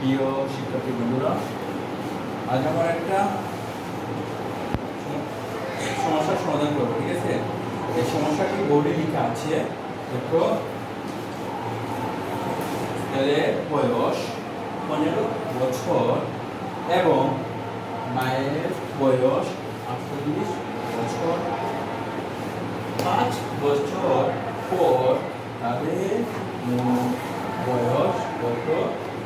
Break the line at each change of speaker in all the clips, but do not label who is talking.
প্রিয় শিক্ষার্থী বন্ধুরা, আজ আমার একটা সমস্যার সমাধান করব, ঠিক আছে? এই সমস্যাটি বোর্ডে লেখা আছে, দেখো ছেলের বয়স পনেরো বছর এবং মায়ের বয়স আটচল্লিশ বছর। পাঁচ বছর পর তাদের বয়স কত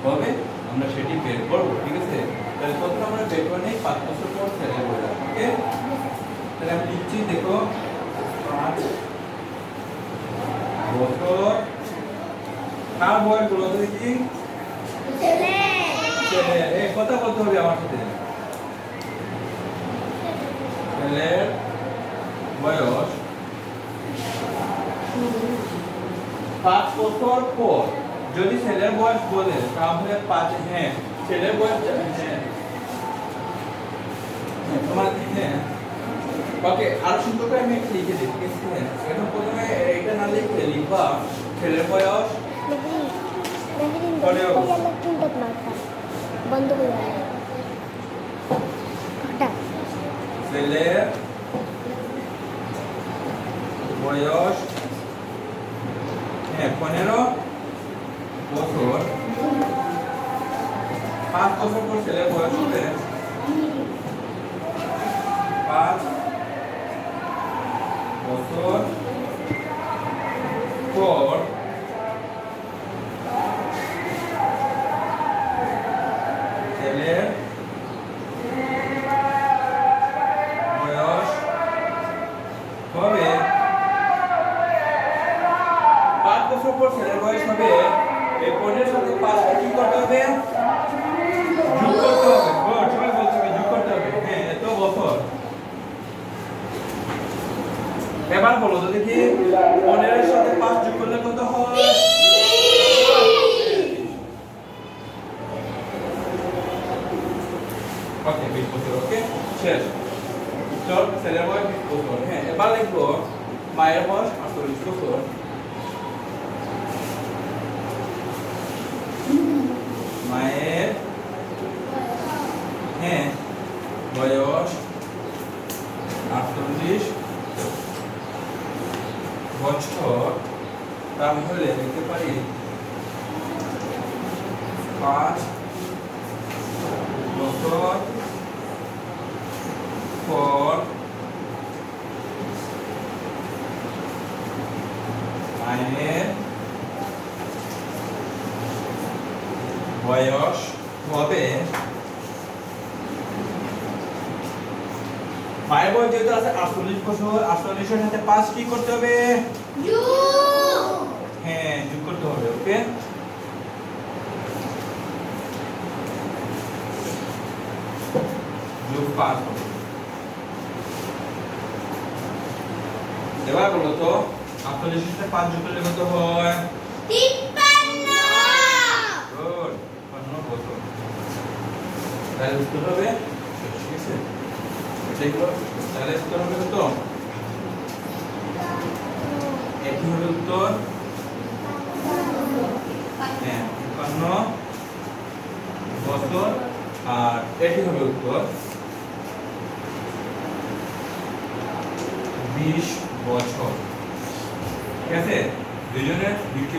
হবে? আমরা সেটি বের করব, ঠিক আছে? তাহলে প্রথমে আমরা বের করে নিই, পাঁচ বছর পর ছেলে বয়স ওকে? তাহলে আমি লিখছি দেখো, পাঁচ বছর। কার বয়স বলো দেখি। কথা বলতে হবে আমার সাথে। ছেলের বয়স পাঁচ বছর পর। যদি ছেলের বয়স বলে তাহলে পাঁচ হ্যাঁ ছেলের বয়স হ্যাঁ। হ্যাঁ, তোমার হ্যাঁ। ওকে আর সুন্দর করে আমি একটা লিখে দিই হ্যাঁ, এখন প্রথমে এটা না লিখে লিখবা ছেলের বয়স বয়স হ্যাঁ পনেরো বছর পাঁচ বছর পর ছেলের বয়স হবে। পাঁচ বছর পর ছেলের বয়স হবে। পাঁচ বছর পর ছেলের বয়স হবে হ্যাঁ এবার বলো তো দেখি পনেরোর সাথে পাঁচ যোগ করলে কত হয়? উত্তর ছেলের বয়স হ্যাঁ এবার লিখব, মায়ের বয়স আটচল্লিশ বছর। মায়ের হ্যাঁ বয়স আটচল্লিশ বছর তাহলে লিখতে পারি পাঁচ বছর পর মায়ের বয়স হবে মায়ের বয়স যেহেতু আছে আটচল্লিশ বছর আটচল্লিশের সাথে পাঁচ কি করতে হবে? হ্যাঁ যোগ করতে হবে ওকে? যোগ পাঁচ হবে। এবার বলো তো আটচল্লিশের সাথে পাঁচ যোগ করলে কত হয় গুড পনেরো বছর তাহলে উত্তর হবে। ঠিক আছে? এটাই হবে কত এটি হবে উত্তর? হ্যাঁ একান্ন, বছর, আর এটি হবে উত্তর? বিশ বছর। ঠিক আছে? দুজনের বিক্রি